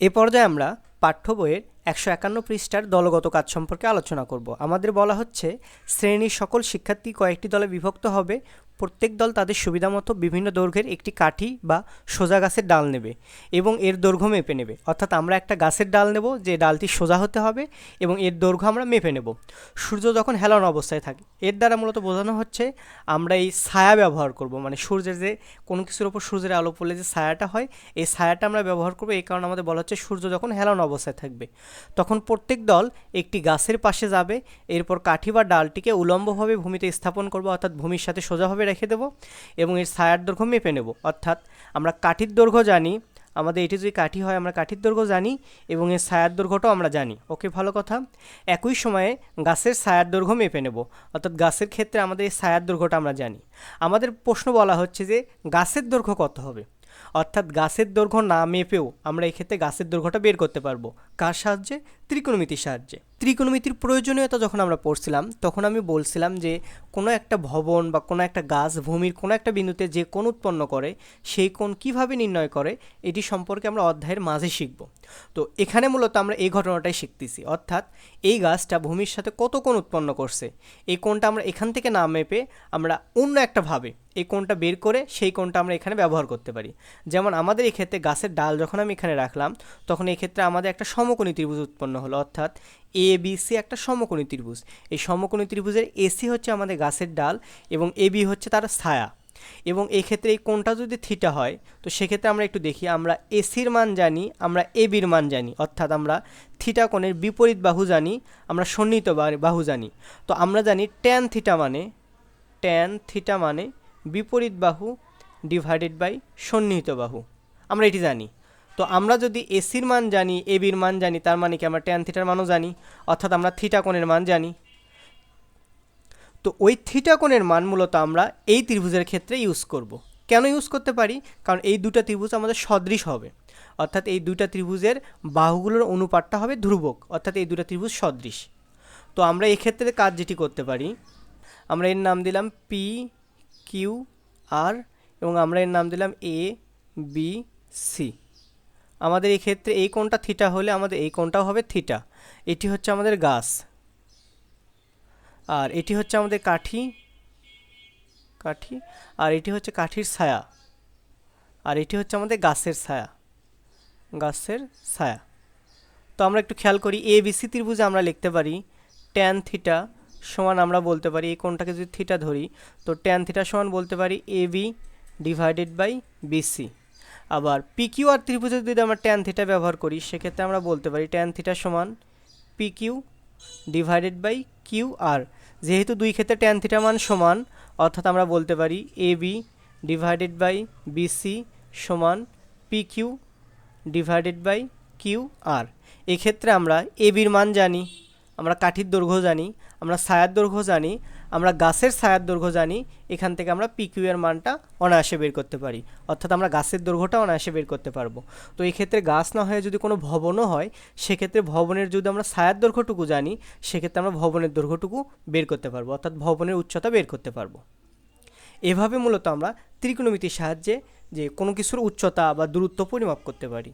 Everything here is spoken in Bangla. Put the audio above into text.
এ পর্যায়ে আমরা পাঠ্য বইয়ের একশো একান্ন পৃষ্ঠার দলগত কাজ সম্পর্কে আলোচনা করব। আমাদের বলা হচ্ছে, শ্রেণির সকল শিক্ষার্থী কয়েকটি দলে বিভক্ত হবে প্রত্যেক দল তাদের সুবিধামতো বিভিন্ন দৈর্ঘ্যের একটি কাঠি বা সোজা গাছের ডাল নেবে এবং এর দৈর্ঘ্য মেপে নেবে। অর্থাৎ আমরা একটা গাছের ডাল নেব, যে ডালটি সোজা হতে হবে এবং এর দৈর্ঘ্য আমরা মেপে নেব। সূর্য যখন হেলানো অবস্থায় থাকে, এর দ্বারা মূলত বোঝানো হচ্ছে আমরা এই ছায়া ব্যবহার করব। মানে সূর্যের যে কোনো কিছুর ওপর সূর্যের আলো পড়লে যে ছায়াটা হয়, এই ছায়াটা আমরা ব্যবহার করব। এই কারণে আমাদের বলা হচ্ছে সূর্য যখন হেলানো অবস্থায় থাকবে, তখন প্রত্যেক দল একটি গাছের পাশে যাবে, এরপর কাঠি বা ডালটিকে উলম্বভাবে ভূমিতে স্থাপন করব, অর্থাৎ ভূমির সাথে সোজাভাবে রেখে দেবো এবং এর ছায়ার দৈর্ঘ্য মেপে নেব। অর্থাৎ আমরা কাঠির দৈর্ঘ্য জানি, আমাদের এটি যদি কাঠি হয় আমরা কাঠির দৈর্ঘ্য জানি এবং এর ছায়ার দৈর্ঘ্যটাও আমরা জানি। ওকে ভালো কথা। একই সময়ে গাছের ছায়ার দৈর্ঘ্য মেপে নেব। অর্থাৎ গাছের ক্ষেত্রে আমাদের এই ছায়ার দৈর্ঘ্যটা আমরা জানি। আমাদের প্রশ্ন বলা হচ্ছে যে গাছের দৈর্ঘ্য কত হবে? অর্থাৎ গাছের দৈর্ঘ্য না মেপেও আমরা এক্ষেত্রে গাছের দৈর্ঘ্যটা বের করতে পারব। কার সাহায্যে? ত্রিকোণমিতির সাহায্যে। ত্রিকোণমিতির প্রয়োজনীয়তা যখন আমরা পড়ছিলাম, তখন আমি বলছিলাম যে, কোনো একটা ভবন বা কোনো একটা গাছ, ভূমির কোনো একটা বিন্দুতে যে কোণ উৎপন্ন করে, সেই কোণ কীভাবে নির্ণয় করে, এটি সম্পর্কে আমরা অধ্যায়ের মাঝে শিখব। তো এখানে মূলত আমরা এই ঘটনাটাই শিখতেছি। অর্থাৎ এই গাছটা ভূমির সাথে কত কোণ উৎপন্ন করছে? এই কোণটা আমরা এখান থেকে না মেপে আমরা অন্য একটা ভাবে এই কোণটা বের করে সেই কোণটা আমরা এখানে ব্যবহার করতে পারি। যেমন আমাদের এই ক্ষেত্রে গাছের ডাল যখন আমি এখানে রাখলাম, তখন এই ক্ষেত্রে আমাদের একটা সমকোণী ত্রিভুজ উৎপন্ন হলো, অর্থাৎ এ বি সি একটা সমকোণী ত্রিভুজ। এই সমকোণী ত্রিভুজের এসি হচ্ছে আমাদের গাছের ডাল এবং এ বি হচ্ছে তার ছায়া। এবং এই ক্ষেত্রে এই কোণটা যদি থিটা হয়, তো সেক্ষেত্রে আমরা একটু দেখি, আমরা এসির মান জানি, আমরা এ বির মান জানি, অর্থাৎ আমরা থিটা কোণের বিপরীত বাহু জানি, আমরা সন্নিহিত বাহু জানি। তো আমরা জানি ট্যান থিটা মানে ট্যান থিটা মানে বিপরীত বাহু ডিভাইডেড বাই সন্নিহিত বাহু। আমরা এটি জানি। তো আমরা যদি এসির মান জানি এবির মান জানি, তার মানে কি আমরা ট্যান থিটার মানও জানি, অর্থাৎ আমরা থিটা কোণের মান জানি। তো ওই থিটা কোণের মান মূলত আমরা এই ত্রিভুজের ক্ষেত্রে ইউজ করব। কেন ইউজ করতে পারি? কারণ এই দুটো ত্রিভুজ আমাদের সদৃশ হবে। অর্থাৎ এই দুইটা ত্রিভুজের বাহুগুলোর অনুপাতটা হবে ধ্রুবক, অর্থাৎ এই দুটো ত্রিভুজ সদৃশ। তো আমরা এক্ষেত্রে কাজ যেটি করতে পারি, আমরা এর নাম দিলাম পি কিউ আর এবং আমরা এর নাম দিলাম এ বি সি আমাদের এই ক্ষেত্রে এই কোণটা থিটা হলে আমাদের এই কোণটাও হবে থিটা এটি হচ্ছে আমাদের গাছ। আর এটি হচ্ছে আমাদের কাঠি। কাঠি। আর এটি হচ্ছে কাঠির ছায়া। আর এটি হচ্ছে আমাদের গাছের ছায়া। গাছের ছায়া। তো আমরা একটু খেয়াল করি, এ, বি, সি ত্রিভুজে আমরা লিখতে পারি ট্যান থিটা সমান আমরা বলতে পারি, এই কোণটাকে যদি থিটা ধরি, তো ট্যান থিটা সমান বলতে পারি A, B divided by BC আবার পি কিউ আর ত্রিভুজে যদি আমরা ট্যান থিটা ব্যবহার করি, সেক্ষেত্রে আমরা বলতে পারি ট্যান থিটা সমান P Q divided by Q R যেহেতু দুই ক্ষেত্রে ট্যান থিটা মান সমান, অর্থাৎ আমরা বলতে পারি A B divided by BC সমান P Q divided by Q R এক্ষেত্রে আমরা এ বির মান জানি, আমরা কাঠির দৈর্ঘ্য জানি, আমরা ছায়ার দৈর্ঘ্য জানি আমরা গাছের ছায়ার দৈর্ঘ্য জানি, এখান থেকে আমরা পি কিউ এর মানটা অনায়াসে বের করতে পারি। অর্থাৎ আমরা গাছের দৈর্ঘ্যটা অনায়াসে বের করতে পারব। তো এই ক্ষেত্রে গাছ না হয়ে যদি কোনো ভবনও হয়, সেক্ষেত্রে ভবনের যদি আমরা ছায়ার দৈর্ঘ্যটুকু জানি, সেক্ষেত্রে আমরা ভবনের দৈর্ঘ্যটুকু বের করতে পারব। অর্থাৎ ভবনের উচ্চতা বের করতে পারব। এভাবে মূলত আমরা ত্রিকোণমিতির সাহায্যে যে কোনো কিছুর উচ্চতা বা দূরত্ব পরিমাপ করতে পারি।